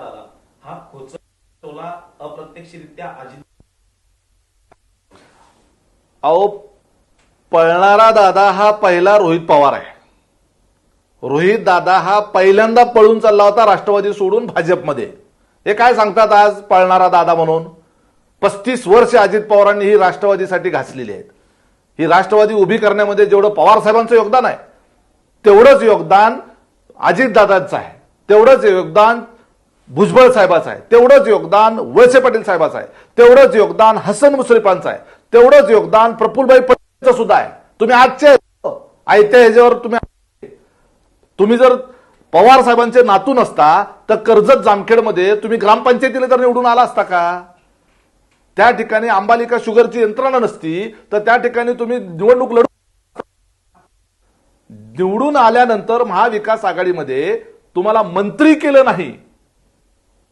आला हा खोच टोला अप्रत्यक्षरित्या अजित. अहो पळणारा दादा हा पहिला रोहित पवार आहे. रोहित दादा हा पहिल्यांदा पळून चालला होता राष्ट्रवादी सोडून भाजपमध्ये. हे काय सांगतात आज पळणारा दादा म्हणून? पस्तीस वर्ष अजित पवारांनी ही राष्ट्रवादीसाठी घासलेली आहेत. ही राष्ट्रवादी उभी करण्यामध्ये जेवढं पवार साहेबांचं योगदान आहे तेवढंच योगदान अजितदादांचं आहे. तेवढंच योगदान भुजबळ साहेबाचं आहे. तेवढंच योगदान वळसे पाटील साहेबाचं आहे. तेवढंच योगदान हसन मुश्रीफांचं आहे. तेवढंच योगदान प्रफुल्लभाई पटेलचं सुद्धा आहे. तुम्ही आजचे आयत्या ह्याच्यावर तुम्ही तुम्ही जर पवार साहेबांचे नातू नसता तर कर्जत जामखेडमध्ये तुम्ही ग्रामपंचायतीला तर निवडून आला असता का? त्या ठिकाणी अंबालिका शुगरची यंत्रणा नसती तर त्या ठिकाणी तुम्ही निवडणूक लढू निवडून आल्यानंतर महाविकास आघाडीमध्ये तुम्हाला मंत्री केलं नाही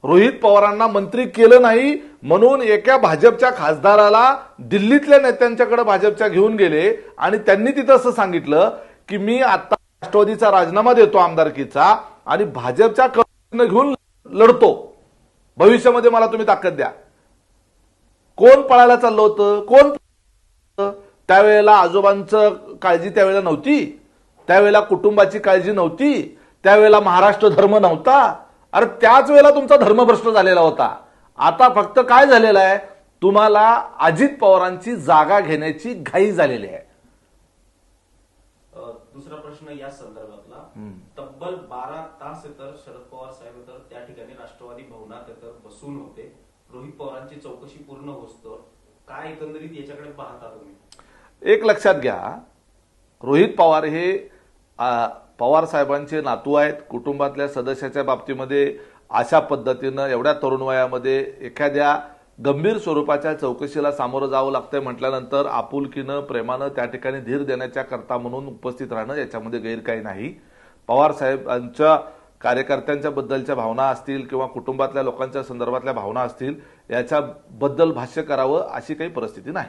रोहित पवारांना मंत्री केलं नाही म्हणून एका भाजपच्या खासदाराला दिल्लीतल्या नेत्यांच्याकडे भाजपच्या घेऊन गेले आणि त्यांनी तिथं असं सांगितलं की मी आता राष्ट्रवादीचा राजीनामा देतो आमदारकीचा आणि भाजपच्या कडनं घेऊन लढतो. भविष्यामध्ये मला तुम्ही ताकद द्या. कोण पळायला चाललं होतं? कोण त्यावेळेला आजोबांचं काळजी त्यावेळेला नव्हती. त्यावेळेला कुटुंबाची काळजी नव्हती. त्यावेळेला महाराष्ट्र धर्म नव्हता. अरे त्याच वेळेला तुमचा धर्मभ्रष्ट झालेला होता. आता फक्त काय झालेलं आहे? तुम्हाला अजित पवारांची जागा घेण्याची घाई झालेली आहे. दुसरा प्रश्न या संदर्भातला. तब्बल बारा तास तर शरद पवार साहेब तर त्या ठिकाणी राष्ट्रवादी भवनात तर बसून होते. रोहित पवारांची चौकशी पूर्ण होतो. काय एकंदरीत याच्याकडे पाहता तुम्ही? एक लक्षात घ्या. रोहित पवार हे पवार साहेबांचे नातू आहेत कुटुंबातल्या सदस्याच्या बाबतीमध्ये अशा पद्धतीनं एवढ्या तरुण वयामध्ये एखाद्या गंभीर स्वरूपाच्या चौकशीला सामोरं जावं लागतंय म्हटल्यानंतर आपुलकीनं प्रेमानं त्या ठिकाणी धीर देण्याच्या करता म्हणून उपस्थित राहणं याच्यामध्ये गैर काही नाही. पवार साहेबांच्या कार्यकर्त्यांच्या बद्दलच्या भावना असतील किंवा कुटुंबातल्या लोकांच्या संदर्भातल्या भावना असतील याच्याबद्दल भाष्य करावं अशी काही परिस्थिती नाही.